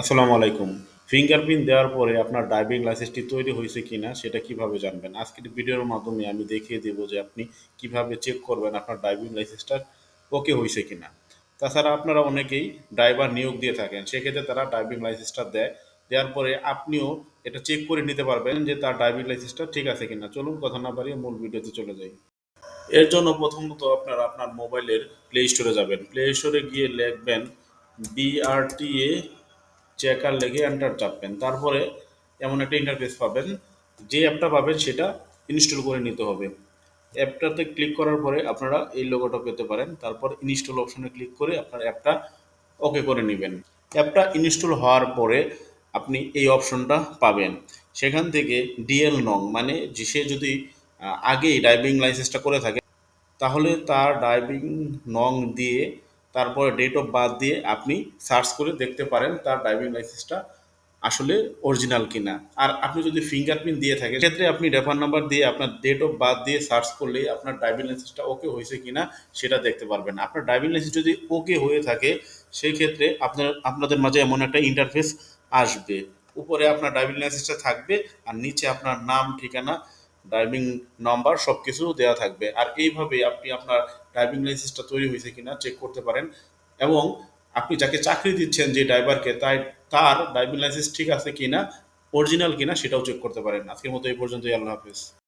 আসসালামু আলাইকুম। ফিঙ্গারপ্রিন্ট দেওয়ার পরে আপনার ড্রাইভিং লাইসেন্সটি তৈরি হয়েছে কি না সেটা কীভাবে জানবেন? আজকের ভিডিওর মাধ্যমে আমি দেখিয়ে দেব যে আপনি কীভাবে চেক করবেন আপনার ড্রাইভিং লাইসেন্সটা ওকে হয়েছে কি না তাছাড়া আপনারা অনেকেই ড্রাইভার নিয়োগ দিয়ে থাকেন, সেক্ষেত্রে তারা ড্রাইভিং লাইসেন্সটা দেয়। দেওয়ার পরে আপনিও এটা চেক করে নিতে পারবেন যে তার ড্রাইভিং লাইসেন্সটা ঠিক আছে কিনা। চলুন কথা না বাড়িয়ে মূল ভিডিওতে চলে যাই। এর জন্য প্রথমত আপনারা আপনার মোবাইলের প্লে স্টোরে যাবেন। প্লে স্টোরে গিয়ে লিখবেন বিআরটিএ চেকার লেগে এন্টার চাপবেন। তারপরে এমন একটা ইন্টারফেস পাবেন, যে অ্যাপটা পাবেন সেটা ইনস্টল করে নিতে হবে। অ্যাপটাতে ক্লিক করার পরে আপনারা এই লোগোটা পেতে পারেন, তারপর ইনস্টল অপশনে ক্লিক করে আপনার অ্যাপটা ওকে করে নেবেন। অ্যাপটা ইনস্টল হওয়ার পরে আপনি এই অপশনটা পাবেন। সেখান থেকে ডিএল নং মানে যে সে যদি আগেই ড্রাইভিং লাইসেন্সটা করে থাকে, তাহলে তার ড্রাইভিং নং দিয়ে তারপরে ডেট অফ বার্থ দিয়ে আপনি সার্চ করে দেখতে পারেন তার ড্রাইভিং লাইসেন্সটা আসলে অরিজিনাল কিনা। আর আপনি যদি ফিঙ্গারপ্রিন্ট দিয়ে থাকেন, সেক্ষেত্রে আপনি রেফার নাম্বার দিয়ে আপনার ডেট অফ বার্থ দিয়ে সার্চ করলেই আপনার ড্রাইভিং লাইসেন্সটা ওকে হয়েছে কিনা সেটা দেখতে পারবেন। আপনার ড্রাইভিং লাইসেন্স যদি ওকে হয়ে থাকে সেই ক্ষেত্রে আপনার, আপনাদের মাঝে এমন একটা ইন্টারফেস আসবে। উপরে আপনার ড্রাইভিং লাইসেন্সটা থাকবে আর নিচে আপনার নাম, ঠিকানা ড্রাইভিং নাম্বার সব কিছু দেওয়া থাকবে। আর এইভাবে আপনি আপনার ড্রাইভিং লাইসেন্সটা তৈরি হয়েছে কিনা চেক করতে পারেন। এবং আপনি যাকে চাকরি দিচ্ছেন যে ড্রাইভারকে তাই তার ড্রাইভিং লাইসেন্স ঠিক আছে কিনা অরিজিনাল কিনা সেটাও চেক করতে পারেন। আজকের মতো এই পর্যন্তই, আল্লাহ হাফিজ।